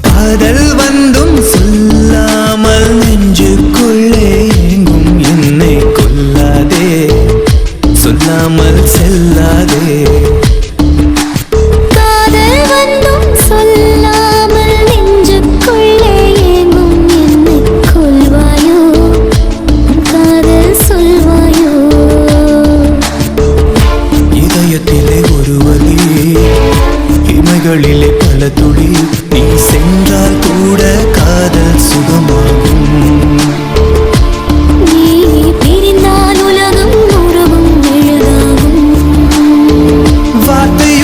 காதல் வந்தும் சொல்லாமல் நெஞ்சுக்குள்ளே எங்கும் என்னை கொல்லாதே. சொல்லாமல் செல்லாதே. துளிகளிலே பல துளி. நீ சென்றால் கூட காதல் சுகமாகும். வார்த்தை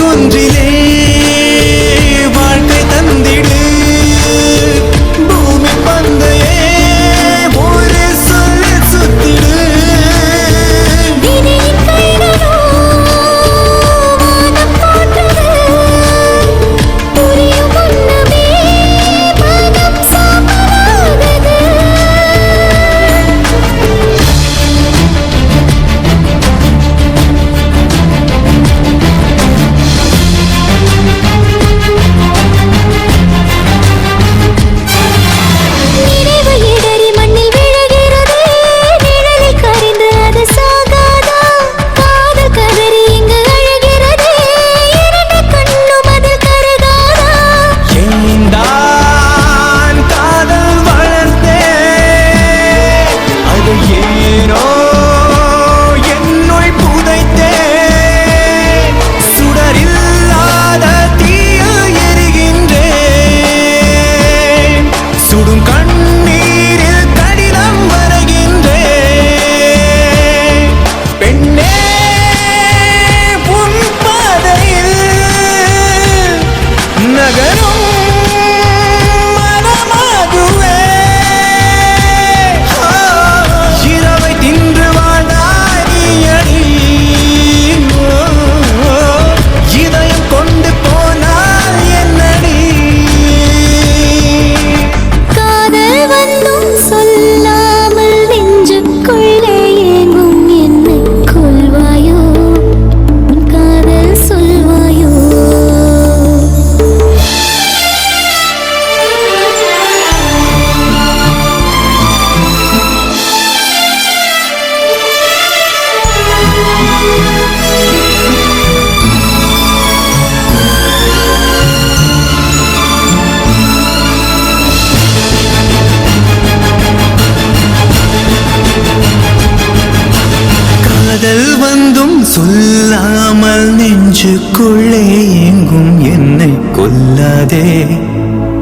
நெஞ்சுக்குள்ளே எங்கும் என்னை கொல்லாதே.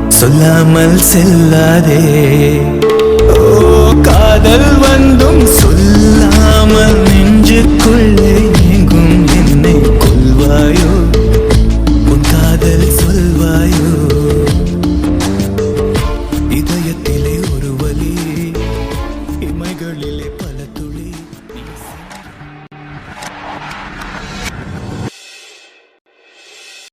சொல்லாமல் செல்லாதே. ஓ காதல் வந்தும் சொல்லாமல்